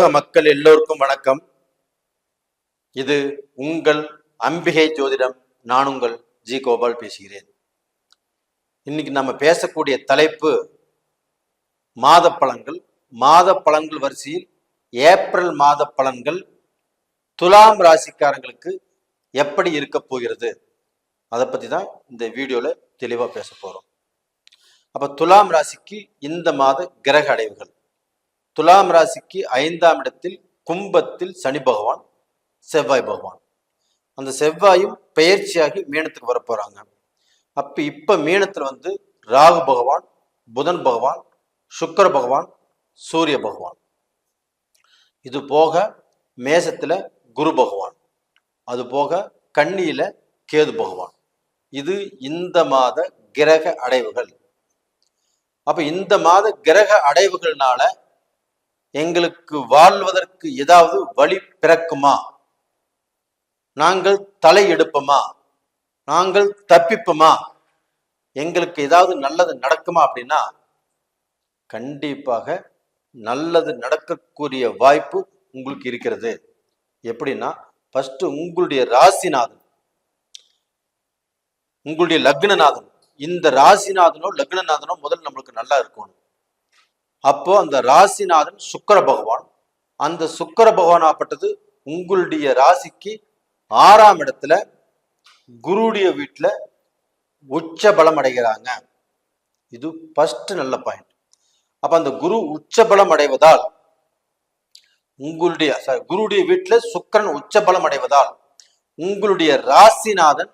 உலக மக்கள் எல்லோருக்கும் வணக்கம். இது உங்கள் அம்பிகை ஜோதிடம் நான் உங்கள் ஜி கோபால் பேசுகிறேன். இன்னைக்கு நம்ம பேசக்கூடிய தலைப்பு மாத பலன்கள் மாத பலன்கள் வரிசையில் ஏப்ரல் மாத பலன்கள் துலாம் ராசிக்காரங்களுக்கு எப்படி இருக்க போகிறது? அதை பற்றி தான் இந்த வீடியோவில் தெளிவாக பேச போகிறோம் அப்போ துலாம் ராசிக்கு இந்த மாத கிரக அடைவுகள். துலாம் ராசிக்கு ஐந்தாம் இடத்தில் கும்பத்தில் சனி பகவான் செவ்வாய் பகவான். அந்த செவ்வாயும் பெயர்ச்சியாகி மீனத்துக்கு வர போறாங்க அப்ப இப்ப மீனத்துல வந்து ராகு பகவான் புதன் பகவான் சுக்கர பகவான் சூரிய பகவான். இது போக மேசத்துல குரு பகவான். அது போக கன்னியில கேது பகவான். இது இந்த மாத கிரக அடைவுகள். அப்ப இந்த மாத கிரக அடைவுகள்னால எங்களுக்கு வாழ்வதற்கு ஏதாவது வழி பிறக்குமா? நாங்கள் தலை எடுப்போமா? நாங்கள் தப்பிப்போமா? எங்களுக்கு ஏதாவது நல்லது நடக்குமா அப்படின்னா கண்டிப்பாக நல்லது நடக்கக்கூடிய வாய்ப்பு உங்களுக்கு இருக்கிறது. எப்படின்னா ஃபர்ஸ்ட் உங்களுடைய ராசிநாதன் உங்களுடைய லக்னநாதன். இந்த ராசிநாதனோ லக்னநாதனோ முதல்ல நம்மளுக்கு நல்லா இருக்கணும். அப்போ அந்த ராசிநாதன் சுக்கர பகவான். அந்த சுக்கர பகவானாப்பட்டது உங்களுடைய ராசிக்கு ஆறாம் இடத்துல குருடைய வீட்டுல உச்ச பலம் அடைகிறாங்க. இது ஃபர்ஸ்ட் நல்ல பாயிண்ட் அப்ப அந்த குரு உச்ச பலம் அடைவதால் உங்களுடைய சாரி குருடைய வீட்டில் சுக்கிரன் உச்ச பலம் அடைவதால் உங்களுடைய ராசிநாதன்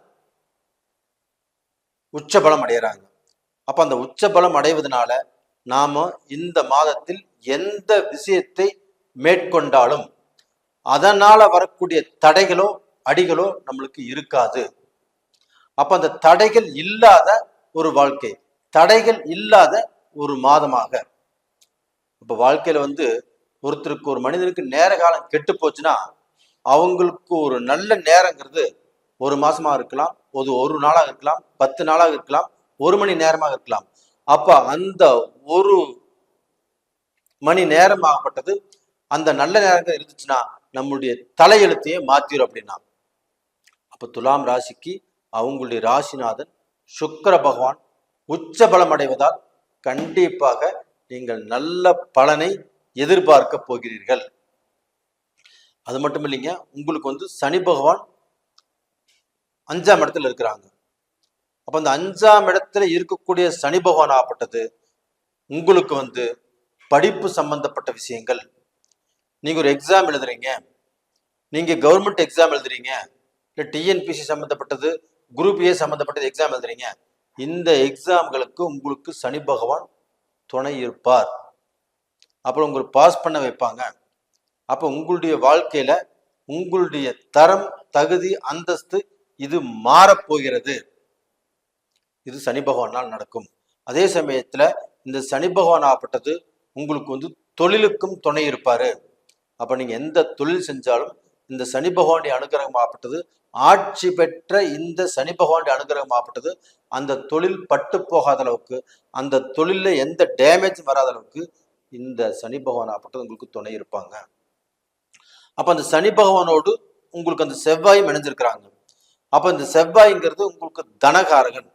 உச்ச பலம் அடைகிறாங்க. அப்ப அந்த உச்ச பலம் அடைவதனால நாம இந்த மாதத்தில் எந்த விஷயத்தை மேற்கொண்டாலும் அதனால வரக்கூடிய தடைகளோ அடிகளோ நம்மளுக்கு இருக்காது. அப்ப அந்த தடைகள் இல்லாத ஒரு வாழ்க்கை தடைகள் இல்லாத ஒரு மாதமாக. இப்ப வாழ்க்கையில வந்து ஒருத்தருக்கு ஒரு மனிதனுக்கு நேர காலம் கெட்டு போச்சுன்னா அவங்களுக்கு ஒரு நல்ல நேரங்கிறது ஒரு மாசமாக இருக்கலாம் ஒரு ஒரு நாளாக இருக்கலாம் பத்து நாளாக இருக்கலாம் ஒரு மணி நேரமாக இருக்கலாம். அப்ப அந்த ஒரு மணி நேரமாகப்பட்டது. அந்த நல்ல நேரங்கள் இருந்துச்சுன்னா நம்முடைய தலையெழுத்தையே மாத்திரும் அப்படின்னா. அப்ப துலாம் ராசிக்கு அவங்களுடைய ராசிநாதன் சுக்கிர பகவான் உச்ச பலம் அடைவதால் கண்டிப்பாக நீங்கள் நல்ல பலனை எதிர்பார்க்க போகிறீர்கள். அது மட்டும் இல்லைங்க உங்களுக்கு வந்து சனி பகவான் அஞ்சாம் இடத்துல இருக்கிறாங்க. அப்ப அந்த அஞ்சாம் இடத்துல இருக்கக்கூடிய சனி பகவான் ஆகப்பட்டது. உங்களுக்கு வந்து படிப்பு சம்பந்தப்பட்ட விஷயங்கள். நீங்க ஒரு எக்ஸாம் எழுதுறீங்க. நீங்க கவர்மெண்ட் எக்ஸாம் எழுதுறீங்க. இல்லை டிஎன்பிசி சம்மந்தப்பட்டது குரூப் ஏ சம்மந்தப்பட்டது எக்ஸாம் எழுதுறீங்க. இந்த எக்ஸாம்களுக்கு உங்களுக்கு சனி பகவான் துணை இருப்பார். அப்புறம் உங்களுக்கு பாஸ் பண்ண வைப்பாங்க. அப்போ உங்களுடைய வாழ்க்கையில உங்களுடைய தரம் தகுதி அந்தஸ்து இது மாறப்போகிறது. இது சனி பகவானால் நடக்கும். அதே சமயத்தில் இந்த சனி பகவான் ஆப்பட்டது உங்களுக்கு வந்து தொழிலுக்கும் துணை இருப்பார். அப்போ நீங்க எந்த தொழில் செஞ்சாலும் இந்த சனி பகவானுடைய அனுகிரகம் ஆப்பட்டது ஆட்சி பெற்ற இந்த சனி பகவானுடைய அனுகிரகம் ஆப்பட்டது அந்த தொழில் பட்டு போகாத அளவுக்கு அந்த தொழிலில் எந்த டேமேஜ் வராத அளவுக்கு இந்த சனி பகவான் ஆப்பட்டது உங்களுக்கு துணை இருப்பாங்க. அப்போ அந்த சனி பகவானோடு உங்களுக்கு அந்த செவ்வாயும் இணைஞ்சிருக்கிறாங்க. அப்போ இந்த செவ்வாய்ங்கிறது உங்களுக்கு தனகாரகன்.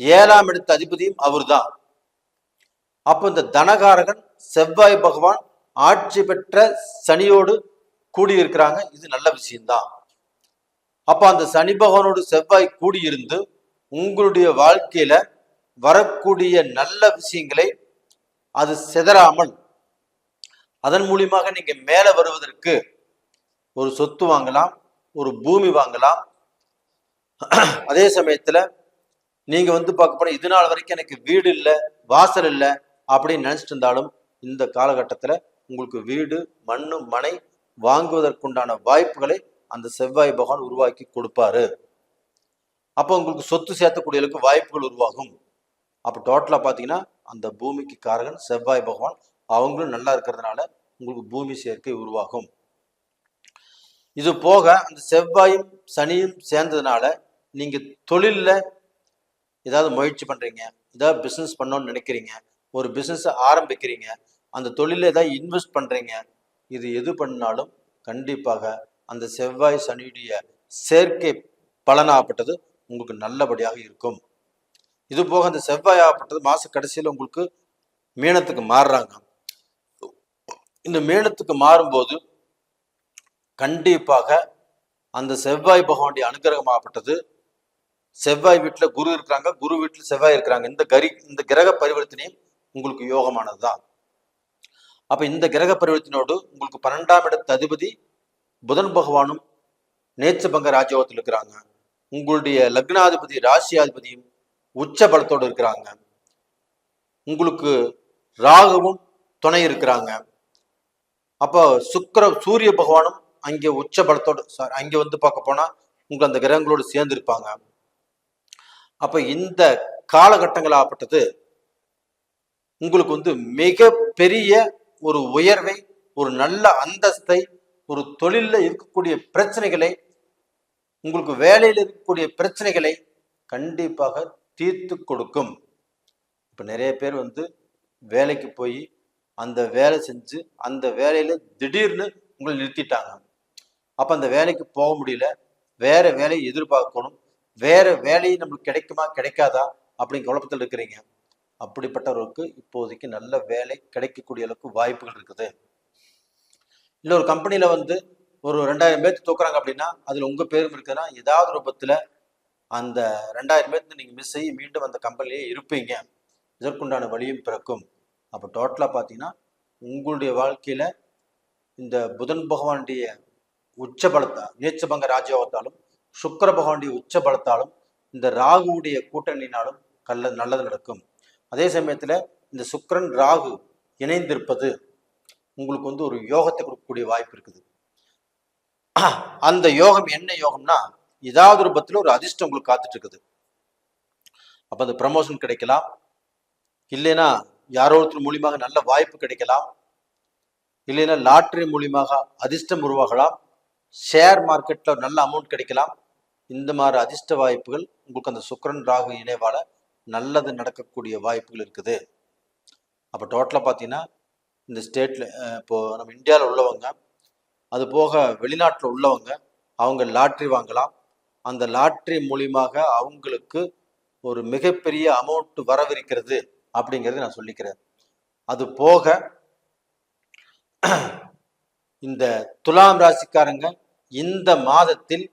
ஏழாம் இடத்து அதிபதியும் அவர்தான். அப்போ இந்த தனகாரகன் செவ்வாய் பகவான் ஆட்சி பெற்ற சனியோடு கூடியிருக்கிறாங்க. இது நல்ல விஷயம்தான். அப்போ அந்த சனி பகவானோடு செவ்வாய் கூடியிருந்து உங்களுடைய வாழ்க்கையில வரக்கூடிய நல்ல விஷயங்களை அது சிதறாமல் அதன் மூலியமாக நீங்க மேலே வருவதற்கு ஒரு சொத்து வாங்கலாம் ஒரு பூமி வாங்கலாம். அதே சமயத்துல நீங்கள் வந்து பார்க்க போனால் இது நாள் வரைக்கும் எனக்கு வீடு இல்லை வாசல் இல்லை அப்படின்னு நினச்சிட்டு இருந்தாலும் இந்த காலகட்டத்தில் உங்களுக்கு வீடு மண்ணு மனை வாங்குவதற்குண்டான வாய்ப்புகளை அந்த செவ்வாய் பகவான் உருவாக்கி கொடுப்பாரு. அப்போ உங்களுக்கு சொத்து சேர்த்தக்கூடியவர்களுக்கு வாய்ப்புகள் உருவாகும். அப்போ டோட்டலாக பார்த்தீங்கன்னா அந்த பூமிக்கு காரகன் செவ்வாய் பகவான். அவங்களும் நல்லா இருக்கிறதுனால உங்களுக்கு பூமி சேர்க்கை உருவாகும். இது போக அந்த செவ்வாயும் சனியும் சேர்ந்ததுனால நீங்கள் தொழிலில் ஏதாவது முயற்சி பண்ணுறீங்க ஏதாவது பிஸ்னஸ் பண்ணணும்னு நினைக்கிறீங்க ஒரு பிஸ்னஸை ஆரம்பிக்கிறீங்க அந்த தொழிலில் ஏதாவது இன்வெஸ்ட் பண்ணுறீங்க இது எது பண்ணாலும் கண்டிப்பாக அந்த செவ்வாய் சனியுடைய சேர்க்கை பலனாகப்பட்டது உங்களுக்கு நல்லபடியாக இருக்கும். இது போக அந்த செவ்வாய் ஆகப்பட்டது மாத கடைசியில் உங்களுக்கு மீனத்துக்கு மாறுறாங்க. இந்த மீனத்துக்கு மாறும்போது கண்டிப்பாக அந்த செவ்வாய் பகவானுடைய அனுகிரகமாகப்பட்டது செவ்வாய் வீட்டில் குரு இருக்கிறாங்க. குரு வீட்டில் செவ்வாய் இருக்கிறாங்க. இந்த கரி இந்த கிரக பரிவர்த்தனையும் உங்களுக்கு யோகமானது தான் அப்ப இந்த கிரக பரிவர்த்தனையோடு உங்களுக்கு பன்னெண்டாம் இடத்து அதிபதி புதன் பகவானும் நேச்சபங்க ராஜயோகத்தில் இருக்கிறாங்க. உங்களுடைய லக்னாதிபதி ராசியாதிபதியும் உச்ச பலத்தோடு இருக்கிறாங்க. உங்களுக்கு ராகுவும் துணை இருக்கிறாங்க. அப்போ சுக்கிர சூரிய பகவானும் அங்கே உச்ச பலத்தோடு சாரி அங்கே வந்து பார்க்க போனா உங்களை அந்த கிரகங்களோடு சேர்ந்து இருப்பாங்க அப்ப இந்த காலகட்டங்களாகப்பட்டது உங்களுக்கு வந்து மிக பெரிய ஒரு உயர்வை ஒரு நல்ல அந்தஸ்தை ஒரு தொழிலில் இருக்கக்கூடிய பிரச்சனைகளை உங்களுக்கு வேலையில் இருக்கக்கூடிய பிரச்சனைகளை கண்டிப்பாக தீர்த்து கொடுக்கும். இப்போ நிறைய பேர் வந்து வேலைக்கு போய் அந்த வேலை செஞ்சு அந்த வேலையில் திடீர்னு உங்களை நிறுத்திட்டாங்க. அப்போ அந்த வேலைக்கு போக முடியல. வேற வேலையை எதிர்பார்க்கணும். வேற வேலையை நம்மளுக்கு கிடைக்குமா கிடைக்காதா அப்படின்னு குழப்பத்தில் இருக்கிறீங்க. அப்படிப்பட்டவருக்கு இப்போதைக்கு நல்ல வேலை கிடைக்கக்கூடிய அளவுக்கு வாய்ப்புகள் இருக்குது. இல்லை ஒரு கம்பெனியில் வந்து ஒரு ரெண்டாயிரம் பேர்த்து தூக்குறாங்க அப்படின்னா அதில் உங்கள் பேரும் இருக்குதுன்னா ஏதாவது ரூபத்தில் அந்த ரெண்டாயிரம் பேர்த்து நீங்கள் மிஸ் செய்ய மீண்டும் அந்த கம்பெனிலேயே இருப்பீங்க. இதற்குண்டான வழியும் பிறக்கும். அப்போ டோட்டலாக பார்த்தீங்கன்னா உங்களுடைய வாழ்க்கையில் இந்த புதன் பகவானுடைய உச்சபலத்தை நேச்சபங்க நீச்சபங்க ராஜயோகத்தாலும் சுக்கர பகவானுடைய உச்ச பலத்தாலும் இந்த ராகுவுடைய கூட்டணியினாலும் கல்ல நல்லது நடக்கும். அதே சமயத்துல இந்த சுக்கிரன் ராகு இணைந்திருப்பது உங்களுக்கு வந்து ஒரு யோகத்தை கொடுக்கக்கூடிய வாய்ப்பு இருக்குது. அந்த யோகம் என்ன யோகம்னா ஏதாவது ரூபத்தில் ஒரு அதிர்ஷ்டம் உங்களுக்கு காத்துட்டு இருக்குது அப்ப அந்த ப்ரமோஷன் கிடைக்கலாம். இல்லைன்னா யாரோ ஒருத்தர் மூலியமாக நல்ல வாய்ப்பு கிடைக்கலாம். இல்லைன்னா லாட்ரி மூலியமாக அதிர்ஷ்டம் உருவாகலாம். ஷேர் மார்க்கெட்டில் நல்ல அமௌண்ட் கிடைக்கலாம். இந்த மாதிரி அதிர்ஷ்ட வாய்ப்புகள் உங்களுக்கு அந்த சுக்கரன் ராகு இணைவால் நல்லது நடக்கக்கூடிய வாய்ப்புகள் இருக்குது. அப்போ டோட்டலாக பார்த்தீங்கன்னா இந்த ஸ்டேட்டில் இப்போது நம்ம இந்தியாவில் உள்ளவங்க அது போக வெளிநாட்டில் உள்ளவங்க அவங்க லாட்ரி வாங்கலாம். அந்த லாட்ரி மூலியமாக அவங்களுக்கு ஒரு மிகப்பெரிய அமௌண்ட் வரவிருக்கிறது அப்படிங்கிறத நான் சொல்லிக்கிறேன். அது போக இந்த துலாம் ராசிக்காரங்க இந்த மாதத்தில்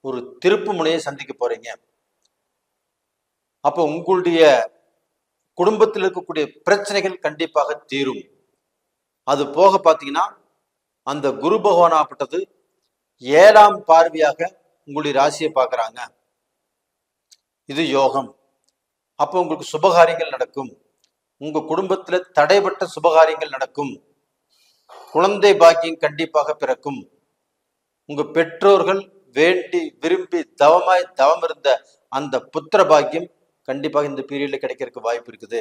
ஒரு திருப்பு முனையை சந்திக்க போறீங்க. அப்போ உங்களுடைய குடும்பத்தில் இருக்கக்கூடிய பிரச்சனைகள் கண்டிப்பாக தீரும். அது போக பார்த்தீங்கன்னா அந்த குரு பகவானாகப்பட்டது ஏழாம் பார்வையாக உங்களுடைய ராசியை பார்க்குறாங்க. இது யோகம். அப்போ உங்களுக்கு சுபகாரியங்கள் நடக்கும். உங்க குடும்பத்துல தடைபட்ட சுபகாரியங்கள் நடக்கும். குழந்தை பாக்கியம் கண்டிப்பாக பிறக்கும். உங்க பெற்றோர்கள் வேண்டி விரும்பி தவமாய் தவம் இருந்த அந்த புத்திர பாக்கியம் கண்டிப்பாக இந்த பீரியட்ல கிடைக்கிறதுக்கு வாய்ப்பு இருக்குது.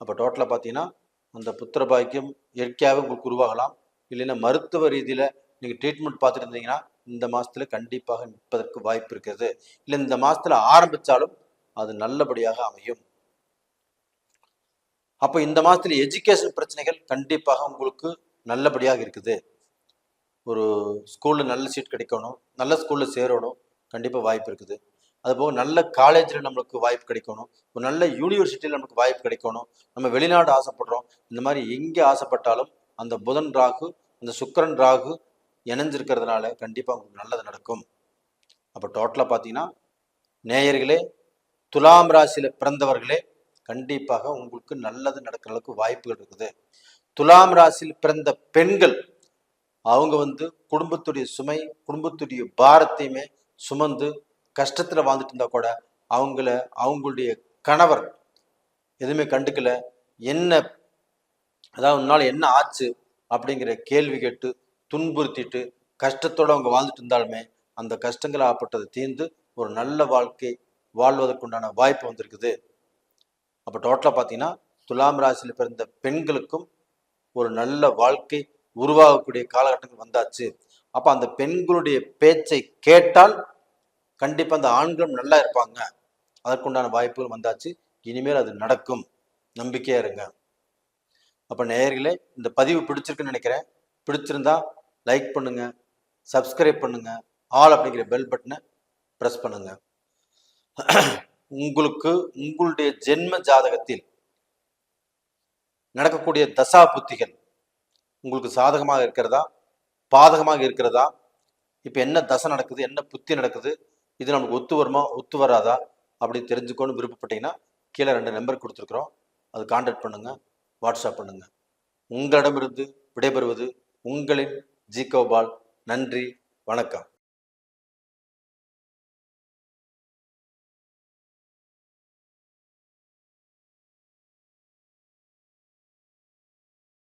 அப்போ டோட்டலாக பார்த்தீங்கன்னா அந்த புத்திர பாக்கியம் இயற்கையாகவே உங்களுக்கு உருவாகலாம். இல்லைன்னா மருத்துவ ரீதியில நீங்க ட்ரீட்மெண்ட் பார்த்துட்டு இருந்தீங்கன்னா இந்த மாசத்துல கண்டிப்பாக நிற்பதற்கு வாய்ப்பு இருக்குது. இல்லை இந்த மாசத்துல ஆரம்பிச்சாலும் அது நல்லபடியாக அமையும். அப்போ இந்த மாதத்தில் எஜுகேஷன் பிரச்சனைகள் கண்டிப்பாக உங்களுக்கு நல்லபடியாக இருக்குது. ஒரு ஸ்கூலில் நல்ல சீட் கிடைக்கணும் நல்ல ஸ்கூலில் சேரணும் கண்டிப்பாக வாய்ப்பு இருக்குது. அதுபோக நல்ல காலேஜில் நம்மளுக்கு வாய்ப்பு கிடைக்கணும் ஒரு நல்ல யூனிவர்சிட்டியில் நமக்கு வாய்ப்பு கிடைக்கணும். நம்ம வெளிநாடு ஆசைப்படுறோம். இந்த மாதிரி எங்கே ஆசைப்பட்டாலும் அந்த புதன் ராகு அந்த சுக்கரன் ராகு இணைஞ்சிருக்கிறதுனால கண்டிப்பாக உங்களுக்கு நல்லது நடக்கும். அப்போ டோட்டலாக பார்த்தீங்கன்னா நேயர்களே துலாம் ராசியில் பிறந்தவர்களே கண்டிப்பாக உங்களுக்கு நல்லது நடக்கிற அளவுக்கு வாய்ப்புகள் இருக்குது. துலாம் ராசியில் பிறந்த பெண்கள் அவங்க வந்து குடும்பத்துடைய சுமை குடும்பத்துடைய பாரத்தையுமே சுமந்து கஷ்டத்தில் வாழ்ந்துட்டு இருந்தா கூட அவங்கள அவங்களுடைய கணவர் எதுவுமே கண்டுக்கல. என்ன அதாவது உன்னால் என்ன ஆச்சு அப்படிங்கிற கேள்வி கேட்டு துன்புறுத்திட்டு கஷ்டத்தோடு அவங்க வாழ்ந்துட்டு இருந்தாலுமே அந்த கஷ்டங்கள் ஆப்பட்டது தீர்ந்து ஒரு நல்ல வாழ்க்கை வாழ்வதற்குண்டான வாய்ப்பு வந்திருக்குது. அப்போ டோட்டலாக பார்த்தீங்கன்னா துலாம் ராசியில் பிறந்த பெண்களுக்கும் ஒரு நல்ல வாழ்க்கை உருவாகக்கூடிய காலகட்டங்கள் வந்தாச்சு. அப்போ அந்த பெண்களுடைய பேச்சை கேட்டால் கண்டிப்பாக அந்த ஆண்களும் நல்லா இருப்பாங்க. அதற்குண்டான வாய்ப்புகள் வந்தாச்சு. இனிமேல் அது நடக்கும். நம்பிக்கையா இருங்க. அப்போ நேயர்களே இந்த பதிவு பிடிச்சிருக்குன்னு நினைக்கிறேன். பிடிச்சிருந்தா லைக் பண்ணுங்க சப்ஸ்கிரைப் பண்ணுங்க ஆல் அப்படிங்கிற பெல் பட்டனை ப்ரெஸ் பண்ணுங்க. உங்களுக்கு உங்களுடைய ஜென்ம ஜாதகத்தில் நடக்கக்கூடிய தசா புத்திகள் உங்களுக்கு சாதகமாக இருக்கிறதா? பாதகமாக இருக்கிறதா? இப்போ என்ன தசை நடக்குது? என்ன புத்தி நடக்குது? இது நமக்கு ஒத்து வருமா? ஒத்து வராதா? அப்படி தெரிஞ்சுக்கோன்னு விருப்பப்பட்டீங்கன்னா கீழே ரெண்டு நம்பர் கொடுத்துருக்குறோம். அது காண்டாக்ட் பண்ணுங்கள் வாட்ஸ்அப் பண்ணுங்கள் உங்களிடமிருந்து விடைபெறுவது உங்களின் ஜி கோபால் நன்றி. வணக்கம்.